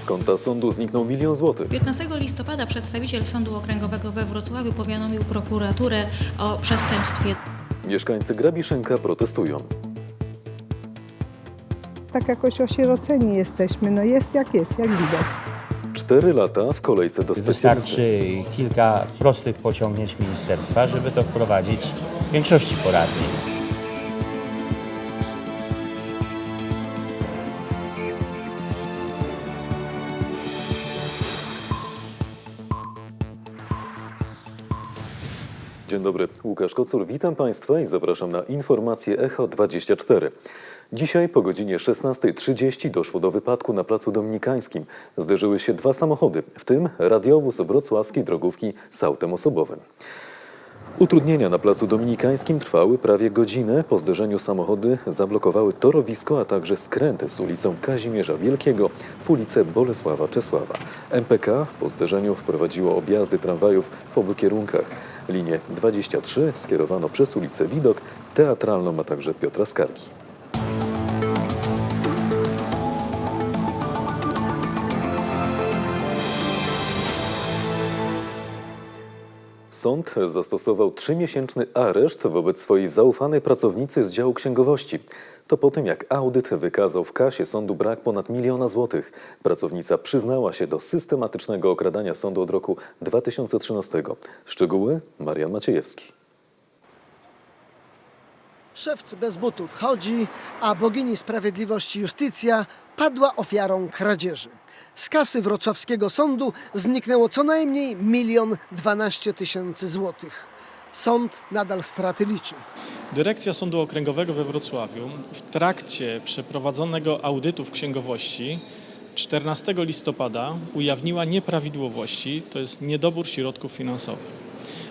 Z konta sądu zniknął milion złotych. 15 listopada przedstawiciel Sądu Okręgowego we Wrocławiu powiadomił prokuraturę o przestępstwie. Mieszkańcy Grabiszynka protestują. tak jakoś osieroceni jesteśmy. No jest jak jest, jak widać. Cztery lata w kolejce do specjalisty. Wystarczy kilka prostych pociągnięć ministerstwa, żeby to wprowadzić w większości poradni. Dzień dobry, Łukasz Kocur, witam Państwa i zapraszam na informacje Echo 24. Dzisiaj po godzinie 16.30 doszło do wypadku na Placu Dominikańskim. Zderzyły się dwa samochody, w tym radiowóz wrocławskiej drogówki z autem osobowym. Utrudnienia na Placu Dominikańskim trwały prawie godzinę. Po zderzeniu samochody zablokowały torowisko, a także skręty z ulicą Kazimierza Wielkiego w ulicę Bolesława Czesława. MPK po zderzeniu wprowadziło objazdy tramwajów w obu kierunkach. Linię 23 skierowano przez ulicę Widok, Teatralną, a także Piotra Skargi. Sąd zastosował trzymiesięczny areszt wobec swojej zaufanej pracownicy z działu księgowości. To po tym, jak audyt wykazał w kasie sądu brak ponad miliona złotych. Pracownica przyznała się do systematycznego okradania sądu od roku 2013. Szczegóły Marian Maciejewski. Szewc bez butów chodzi, a bogini sprawiedliwości Justycja padła ofiarą kradzieży. Z kasy wrocławskiego sądu zniknęło co najmniej milion dwanaście tysięcy złotych. Sąd nadal straty liczy. Dyrekcja Sądu Okręgowego we Wrocławiu w trakcie przeprowadzonego audytu w księgowości 14 listopada ujawniła nieprawidłowości, to jest niedobór środków finansowych.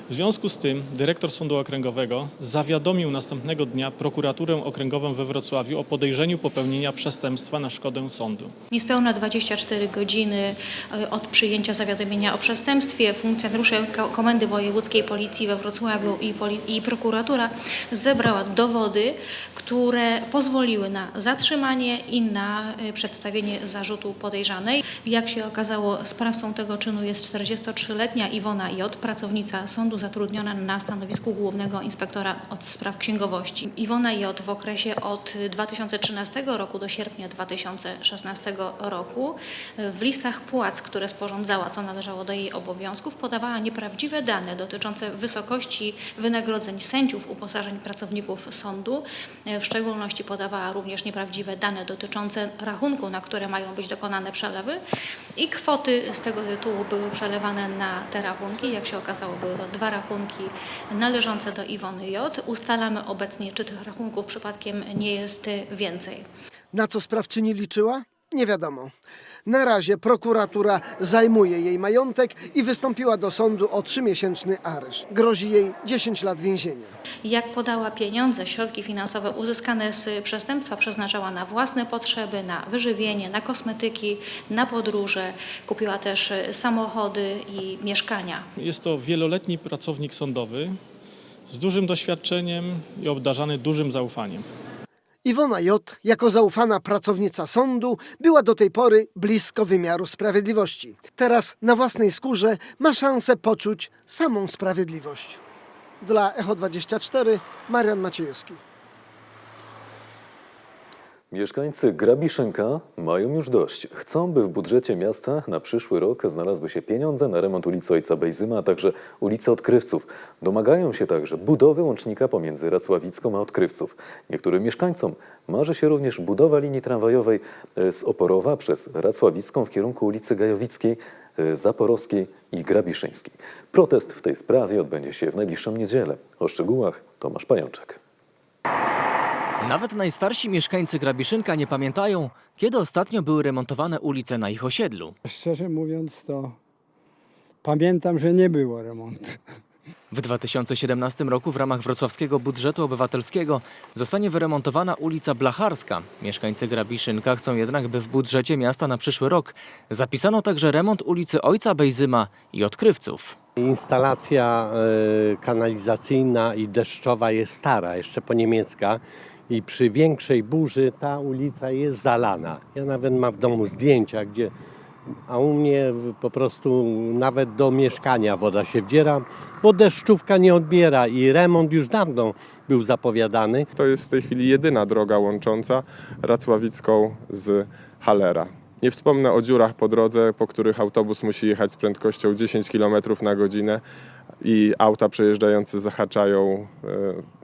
W związku z tym dyrektor Sądu Okręgowego zawiadomił następnego dnia prokuraturę okręgową we Wrocławiu o podejrzeniu popełnienia przestępstwa na szkodę sądu. Niespełna 24 godziny e, od przyjęcia zawiadomienia o przestępstwie funkcjonariusze Ko- Komendy Wojewódzkiej Policji we Wrocławiu i, i prokuratura zebrała dowody, które pozwoliły na zatrzymanie i na e, przedstawienie zarzutu podejrzanej. Jak się okazało, sprawcą tego czynu jest 43-letnia Iwona J., pracownica sądu zatrudniona na stanowisku głównego inspektora od spraw księgowości. Iwona J. w okresie od 2013 roku do sierpnia 2016 roku w listach płac, które sporządzała, co należało do jej obowiązków, podawała nieprawdziwe dane dotyczące wysokości wynagrodzeń sędziów, uposażeń pracowników sądu. W szczególności podawała również nieprawdziwe dane dotyczące rachunku, na które mają być dokonane przelewy i kwoty z tego tytułu były przelewane na te rachunki. Jak się okazało, były to rachunki należące do Iwony J. Ustalamy obecnie, czy tych rachunków przypadkiem nie jest więcej. Na co sprawczyni liczyła? Nie wiadomo. Na razie prokuratura zajmuje jej majątek i wystąpiła do sądu o trzymiesięczny areszt. Grozi jej 10 lat więzienia. Jak podała pieniądze, środki finansowe uzyskane z przestępstwa przeznaczała na własne potrzeby, na wyżywienie, na kosmetyki, na podróże. Kupiła też samochody i mieszkania. Jest to wieloletni pracownik sądowy z dużym doświadczeniem i obdarzany dużym zaufaniem. Iwona J., jako zaufana pracownica sądu, była do tej pory blisko wymiaru sprawiedliwości. Teraz na własnej skórze ma szansę poczuć samą sprawiedliwość. Dla Echo 24 Marian Maciejewski. Mieszkańcy Grabiszynka mają już dość. Chcą, by w budżecie miasta na przyszły rok znalazły się pieniądze na remont ulicy Ojca Bejzyma, a także ulicy Odkrywców. Domagają się także budowy łącznika pomiędzy Racławicką a Odkrywców. Niektórym mieszkańcom marzy się również budowa linii tramwajowej e, z Oporowa przez Racławicką w kierunku ulicy Gajowickiej, e, Zaporowskiej i Grabiszyńskiej. Protest w tej sprawie odbędzie się w najbliższą niedzielę. O szczegółach Tomasz Pajączek. Nawet najstarsi mieszkańcy Grabiszynka nie pamiętają, kiedy ostatnio były remontowane ulice na ich osiedlu. Szczerze mówiąc, to pamiętam, że nie było remontu. W 2017 roku w ramach wrocławskiego budżetu obywatelskiego zostanie wyremontowana ulica Blacharska. Mieszkańcy Grabiszynka chcą jednak, by w budżecie miasta na przyszły rok zapisano także remont ulicy Ojca Bejzyma i Odkrywców. Instalacja e, kanalizacyjna i deszczowa jest stara, jeszcze po niemiecka i przy większej burzy ta ulica jest zalana. Ja nawet mam w domu zdjęcia, gdzie a u mnie po prostu nawet do mieszkania woda się wdziera, bo deszczówka nie odbiera i remont już dawno był zapowiadany. To jest w tej chwili jedyna droga łącząca Racławicką z Halera. Nie wspomnę o dziurach po drodze, po których autobus musi jechać z prędkością 10 km na godzinę i auta przejeżdżające zahaczają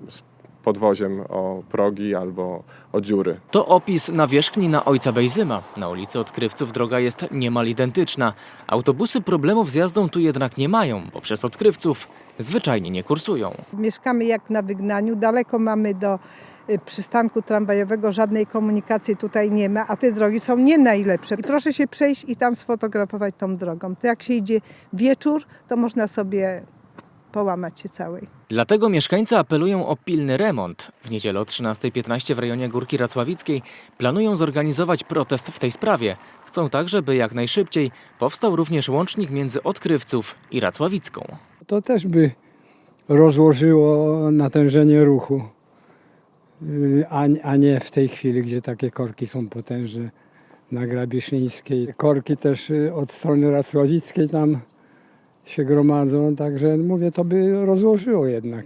e, z podwoziem o progi albo o dziury. To opis nawierzchni na Ojca Bejzyma. Na ulicy Odkrywców droga jest niemal identyczna. Autobusy problemów z jazdą tu jednak nie mają, bo przez Odkrywców zwyczajnie nie kursują. Mieszkamy jak na wygnaniu, daleko mamy do y, przystanku tramwajowego, żadnej komunikacji tutaj nie ma, a te drogi są nie najlepsze. I proszę się przejść i tam sfotografować tą drogą. To jak się idzie wieczór, to można sobie połamać się całej. Dlatego mieszkańcy apelują o pilny remont. W niedzielę o 13.15 w rejonie Górki Racławickiej planują zorganizować protest w tej sprawie. Chcą także, by jak najszybciej powstał również łącznik między Odkrywców i Racławicką. To też by rozłożyło natężenie ruchu, a, nie w tej chwili, gdzie takie korki są potężne na Grabiszyńskiej. Korki też y, od strony Racławickiej tam się gromadzą, także mówię, to by rozłożyło jednak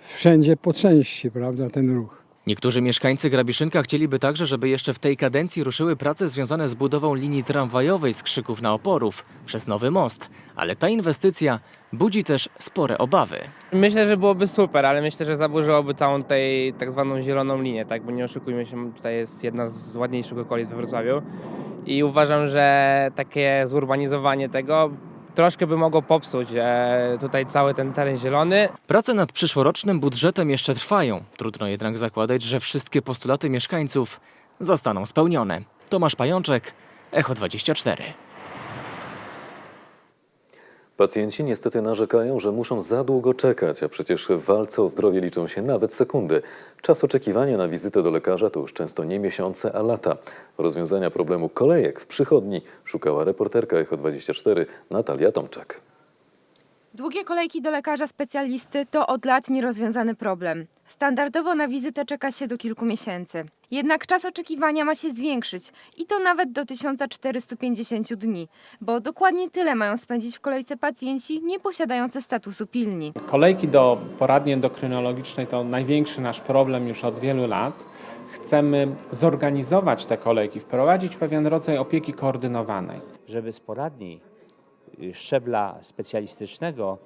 wszędzie po części, prawda, ten ruch. Niektórzy mieszkańcy Grabiszynka chcieliby także, żeby jeszcze w tej kadencji ruszyły prace związane z budową linii tramwajowej z Krzyków na Oporów przez nowy most. Ale ta inwestycja budzi też spore obawy. Myślę, że byłoby super, ale myślę, że zaburzyłoby całą tej tak zwaną zieloną linię, tak? Bo nie oszukujmy się, tutaj jest jedna z ładniejszych okolic we Wrocławiu i uważam, że takie zurbanizowanie tego troszkę by mogło popsuć e, tutaj cały ten teren zielony. Prace nad przyszłorocznym budżetem jeszcze trwają. Trudno jednak zakładać, że wszystkie postulaty mieszkańców zostaną spełnione. Tomasz Pajączek, Echo 24. Pacjenci niestety narzekają, że muszą za długo czekać, a przecież w walce o zdrowie liczą się nawet sekundy. Czas oczekiwania na wizytę do lekarza to już często nie miesiące, a lata. Rozwiązania problemu kolejek w przychodni szukała reporterka Echo24 Natalia Tomczak. Długie kolejki do lekarza specjalisty to od lat nierozwiązany problem. Standardowo na wizytę czeka się do kilku miesięcy. Jednak czas oczekiwania ma się zwiększyć i to nawet do 1450 dni, bo dokładnie tyle mają spędzić w kolejce pacjenci nie posiadający statusu pilni. Kolejki do poradni endokrynologicznej to największy nasz problem już od wielu lat. Chcemy zorganizować te kolejki, wprowadzić pewien rodzaj opieki koordynowanej. żeby z poradni szczebla specjalistycznego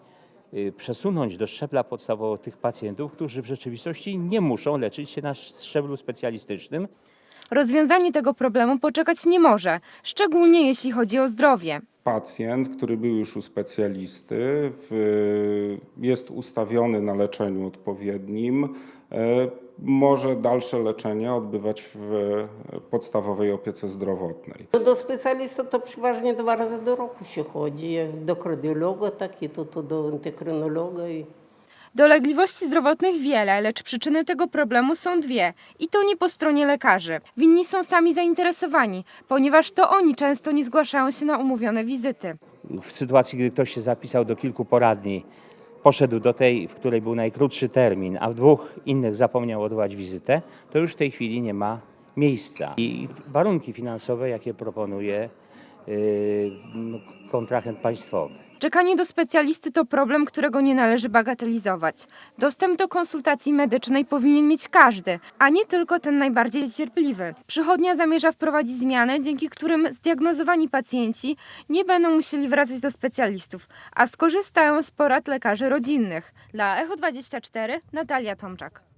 y, przesunąć do szczebla podstawowego tych pacjentów, którzy w rzeczywistości nie muszą leczyć się na szczeblu specjalistycznym, Rozwiązanie tego problemu poczekać nie może, szczególnie jeśli chodzi o zdrowie. Pacjent, który był już u specjalisty, w, jest ustawiony na leczeniu odpowiednim, E, może dalsze leczenie odbywać w podstawowej opiece zdrowotnej. No, do specjalistów to przeważnie dwa razy do roku się chodzi, do kardiologa tak i to, to do endokrynologa. I... Dolegliwości zdrowotnych wiele, lecz przyczyny tego problemu są dwie i to nie po stronie lekarzy. Winni są sami zainteresowani, ponieważ to oni często nie zgłaszają się na umówione wizyty. W sytuacji, gdy ktoś się zapisał do kilku poradni, poszedł do tej, w której był najkrótszy termin, a w dwóch innych zapomniał odbywać wizytę, to już w tej chwili nie ma miejsca. I warunki finansowe, jakie proponuje yy, kontrahent państwowy. Czekanie do specjalisty to problem, którego nie należy bagatelizować. Dostęp do konsultacji medycznej powinien mieć każdy, a nie tylko ten najbardziej cierpliwy. Przychodnia zamierza wprowadzić zmiany, dzięki którym zdiagnozowani pacjenci nie będą musieli wracać do specjalistów, a skorzystają z porad lekarzy rodzinnych. Dla Echo 24 Natalia Tomczak.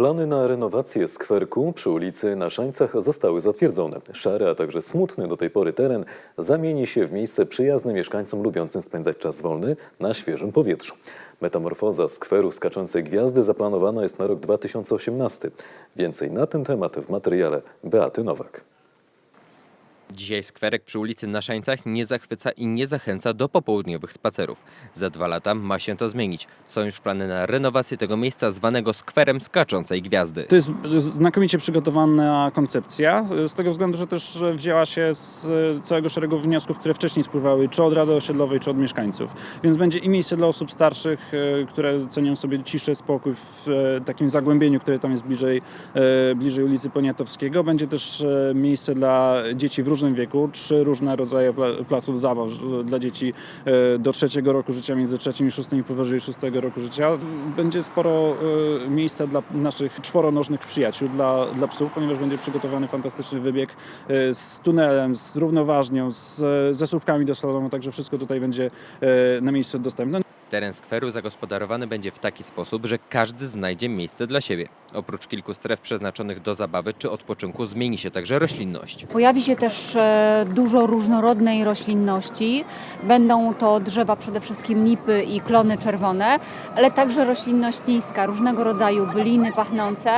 Plany na renowację skwerku przy ulicy na Szańcach zostały zatwierdzone. Szary, a także smutny do tej pory teren zamieni się w miejsce przyjazne mieszkańcom lubiącym spędzać czas wolny na świeżym powietrzu. Metamorfoza skweru skaczącej gwiazdy zaplanowana jest na rok 2018. Więcej na ten temat w materiale Beaty Nowak. Dzisiaj skwerek przy ulicy Naszańcach nie zachwyca i nie zachęca do popołudniowych spacerów. Za dwa lata ma się to zmienić. Są już plany na renowację tego miejsca zwanego skwerem skaczącej gwiazdy. To jest znakomicie przygotowana koncepcja, z tego względu, że też wzięła się z całego szeregu wniosków, które wcześniej spływały, czy od Rady Osiedlowej, czy od mieszkańców. Więc będzie i miejsce dla osób starszych, e, które cenią sobie ciszę, spokój w e, takim zagłębieniu, które tam jest bliżej, e, bliżej ulicy Poniatowskiego. Będzie też miejsce dla dzieci w różnym wieku, trzy różne rodzaje pla- placów zabaw dla dzieci e, do trzeciego roku życia, między trzecim i szóstym i powyżej szóstego roku życia. Będzie sporo e, miejsca dla naszych czworonożnych przyjaciół, dla, dla psów, ponieważ będzie przygotowany fantastyczny wybieg e, z tunelem, z równoważnią, z, ze słupkami do slalomu, także wszystko tutaj będzie na miejscu dostępne. Teren skweru zagospodarowany będzie w taki sposób, że każdy znajdzie miejsce dla siebie. Oprócz kilku stref przeznaczonych do zabawy czy odpoczynku zmieni się także roślinność. Pojawi się też e, dużo różnorodnej roślinności. Będą to drzewa przede wszystkim lipy i klony czerwone, ale także roślinność niska, różnego rodzaju byliny pachnące,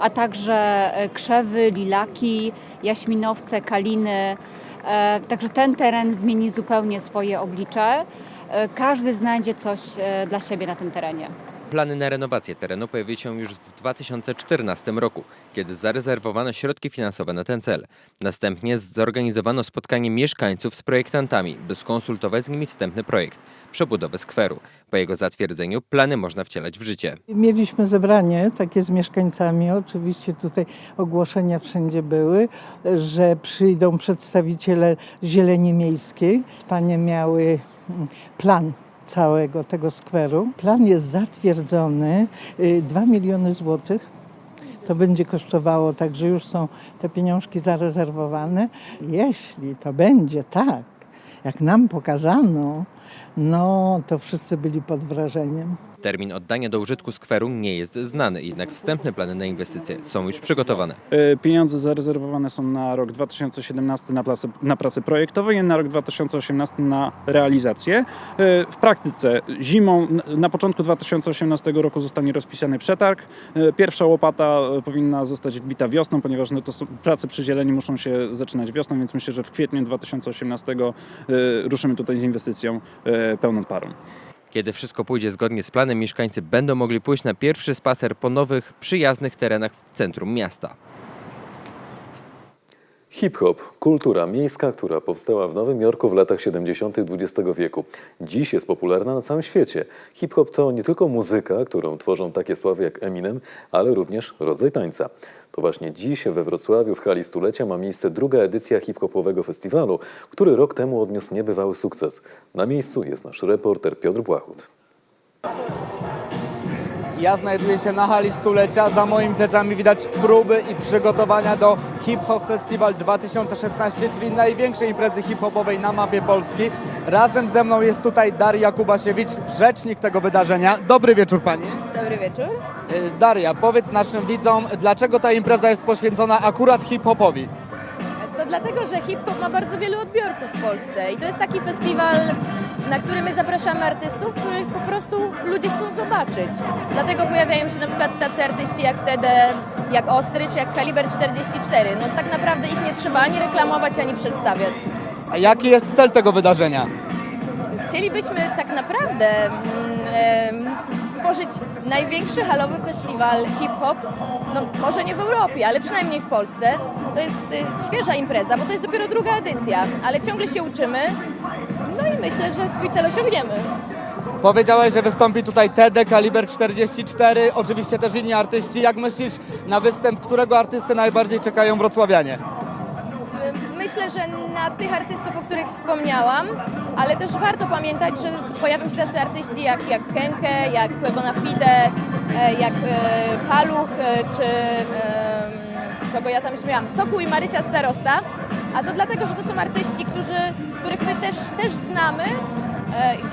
a także e, krzewy, lilaki, jaśminowce, kaliny. E, Także ten teren zmieni zupełnie swoje oblicze. Każdy znajdzie coś e, dla siebie na tym terenie. Plany na renowację terenu pojawiły się już w 2014 roku, kiedy zarezerwowano środki finansowe na ten cel. Następnie zorganizowano spotkanie mieszkańców z projektantami, by skonsultować z nimi wstępny projekt przebudowy skweru. Po jego zatwierdzeniu plany można wcielać w życie. Mieliśmy zebranie takie z mieszkańcami. Oczywiście tutaj ogłoszenia wszędzie były, że przyjdą przedstawiciele Zieleni Miejskiej. Panie miały plan całego tego skweru. Plan jest zatwierdzony, 2 miliony złotych. To będzie kosztowało, także już są te pieniążki zarezerwowane. Jeśli to będzie tak, jak nam pokazano, no to wszyscy byli pod wrażeniem. Termin oddania do użytku skweru nie jest znany, jednak wstępne plany na inwestycje są już przygotowane. E, Pieniądze zarezerwowane są na rok 2017 na, prace, na prace projektowe i na rok 2018 na realizację. E, W praktyce zimą, na początku 2018 roku zostanie rozpisany przetarg. E, Pierwsza łopata powinna zostać wbita wiosną, ponieważ no to są, prace przy zieleni muszą się zaczynać wiosną, więc myślę, że w kwietniu 2018 e, ruszymy tutaj z inwestycją pełną parą. Kiedy wszystko pójdzie zgodnie z planem, mieszkańcy będą mogli pójść na pierwszy spacer po nowych, przyjaznych terenach w centrum miasta. Hip-hop, kultura miejska, która powstała w Nowym Jorku w latach 70. XX wieku. Dziś jest popularna na całym świecie. Hip-hop to nie tylko muzyka, którą tworzą takie sławy jak Eminem, ale również rodzaj tańca. To właśnie dziś we Wrocławiu w hali stulecia ma miejsce druga edycja hip-hopowego festiwalu, który rok temu odniósł niebywały sukces. Na miejscu jest nasz reporter Piotr Błachut. Ja znajduję się na hali stulecia. Za moimi plecami widać próby i przygotowania do Hip Hop Festival 2016, czyli największej imprezy hip-hopowej na mapie Polski. Razem ze mną jest tutaj Daria Kubasiewicz, rzecznik tego wydarzenia. Dobry wieczór Pani. Dobry wieczór. Y, Daria, powiedz naszym widzom, dlaczego ta impreza jest poświęcona akurat hip-hopowi? Dlatego, że hip-hop ma bardzo wielu odbiorców w Polsce i to jest taki festiwal, na który my zapraszamy artystów, których po prostu ludzie chcą zobaczyć. Dlatego pojawiają się na przykład tacy artyści jak TD, jak Ostry czy jak Kaliber 44. No tak naprawdę ich nie trzeba ani reklamować, ani przedstawiać. A jaki jest cel tego wydarzenia? Chcielibyśmy tak naprawdę mm, największy halowy festiwal hip-hop, no może nie w Europie, ale przynajmniej w Polsce. To jest y, świeża impreza, bo to jest dopiero druga edycja, ale ciągle się uczymy. No i myślę, że swój cel osiągniemy. Powiedziałeś, że wystąpi tutaj TD Kaliber 44, oczywiście też inni artyści. Jak myślisz, na występ którego artysty najbardziej czekają wrocławianie? Myślę, że na tych artystów, o których wspomniałam, ale też warto pamiętać, że pojawią się tacy artyści jak, jak Kenke, jak Bonafide, e, jak e, Paluch, e, czy kogo ja tam już miałam, Sokół i Marysia Starosta. A to dlatego, że to są artyści, którzy, których my też, też znamy.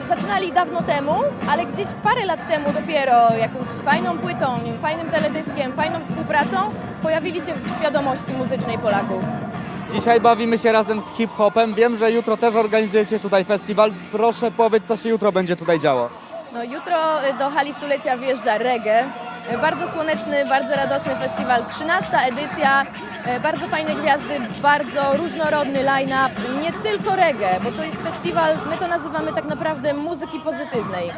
Zaczynali dawno temu, ale gdzieś parę lat temu dopiero jakąś fajną płytą, fajnym teledyskiem, fajną współpracą pojawili się w świadomości muzycznej Polaków. Dzisiaj bawimy się razem z hip-hopem. Wiem, że jutro też organizujecie tutaj festiwal. Proszę powiedz, co się jutro będzie tutaj działo. No, jutro y, do hali stulecia wjeżdża reggae. E, Bardzo słoneczny, bardzo radosny festiwal. 13 edycja, e, bardzo fajne gwiazdy, bardzo różnorodny line-up. Nie tylko reggae, bo to jest festiwal, my to nazywamy tak naprawdę muzyki pozytywnej.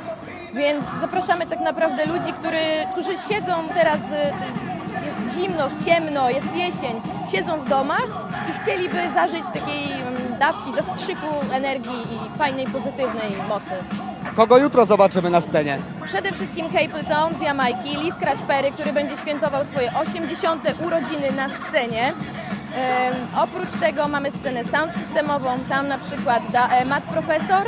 Więc zapraszamy tak naprawdę ludzi, który, którzy siedzą teraz, jest zimno, ciemno, jest jesień, siedzą w domach i chcieliby zażyć takiej mm, dawki, zastrzyku energii i fajnej, pozytywnej mocy. Kogo jutro zobaczymy na scenie? Przede wszystkim Capleton z Jamajki, Lee Scratch Perry, który będzie świętował swoje 80. urodziny na scenie. Oprócz tego mamy scenę sound systemową, tam na przykład da, e, Matt Professor.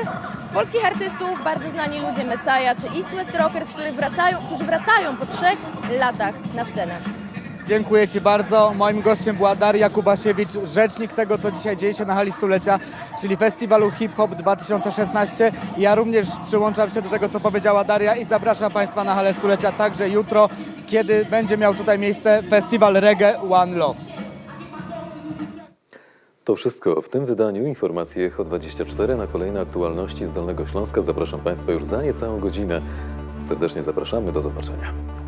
Z polskich artystów bardzo znani ludzie Messiah czy East West Rockers, którzy wracają, którzy wracają po trzech latach na scenę. Dziękuję Ci bardzo. Moim gościem była Daria Kubasiewicz, rzecznik tego, co dzisiaj dzieje się na hali stulecia, czyli festiwalu Hip Hop 2016. Ja również przyłączam się do tego, co powiedziała Daria i zapraszam Państwa na halę stulecia także jutro, kiedy będzie miał tutaj miejsce festiwal Reggae One Love. To wszystko w tym wydaniu informacji Echo 24. Na kolejne aktualności z Dolnego Śląska zapraszam Państwa już za niecałą godzinę. Serdecznie zapraszamy, do zobaczenia.